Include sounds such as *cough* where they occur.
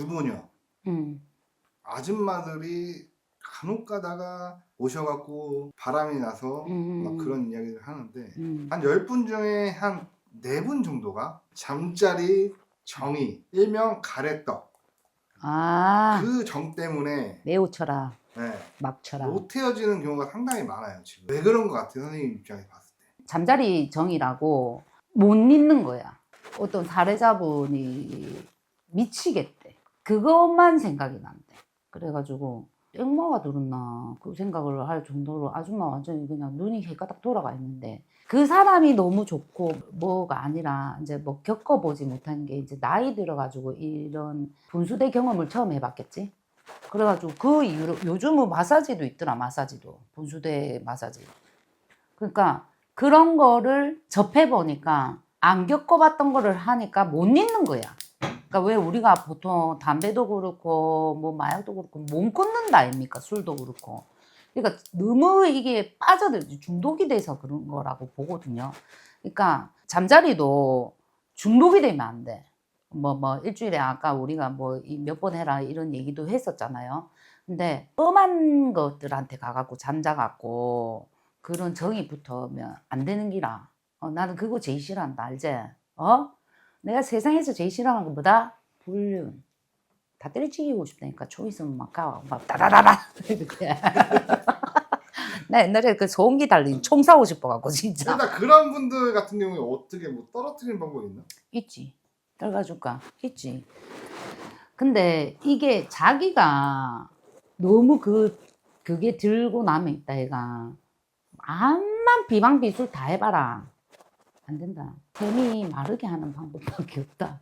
유부녀 음. 아줌마들이 간혹 가다가 오셔갖고 바람이 나서 음. 막 그런 이야기를 하는데 음. 한 10분 중에 한 4분 정도가 잠자리 정이 일명 가래떡 아, 그 정 때문에 매우 쳐라. 네, 막 쳐라. 못 헤어지는 경우가 상당히 많아요 지금 왜 그런 것 같아요 선생님 입장에서 봤을 때 잠자리 정이라고 못 잊는 거야. 어떤 사례자분이 미치겠대. 그것만 생각이 난대. 그래가지고 땡마가 들었나 그 생각을 할 정도로 아줌마 완전히 그냥 눈이 해가닥 돌아가 있는데 그 사람이 너무 좋고 뭐가 아니라 이제 뭐 겪어보지 못한 게 이제 나이 들어가지고 이런 분수대 경험을 처음 해봤겠지. 그래가지고 그 이후로 요즘은 마사지도 있더라 마사지도 분수대 마사지. 그러니까 그런 거를 접해 보니까 안 겪어봤던 거를 하니까 못 잊는 거야. 그러니까 왜 우리가 보통 담배도 그렇고 뭐 마약도 그렇고 못 끊는다 아닙니까? 술도 그렇고. 그러니까 너무 이게 빠져들 중독이 돼서 그런 거라고 보거든요. 그러니까 잠자리도 중독이 되면 안 돼. 뭐 뭐 일주일에 아까 우리가 뭐 몇 번 해라 이런 얘기도 했었잖아요. 근데 험한 것들한테 가갖고 잠자갖고 그런 정이 붙으면 안 되는 기라. 어, 나는 그거 제일 싫어한다, 알지? 어? 내가 세상에서 제일 싫어하는 거 뭐다? 불륜. 다 때려치기고 싶다니까. 총 있으면 막 가. 막 따다다다. 이렇게. *laughs* 나 옛날에 그 소음기 달린 총 사고 싶어갖고, 진짜. 일단 그런 분들 같은 경우에 어떻게 뭐 떨어뜨리는 방법이 있나? 있지. 떨가줄까? 있지. 근데 이게 자기가 너무 그, 그게 들고 나면 있다, 얘가. 암만 비방비술 다 해봐라. 안 된다. 템이 마르게 하는 방법밖에 없다.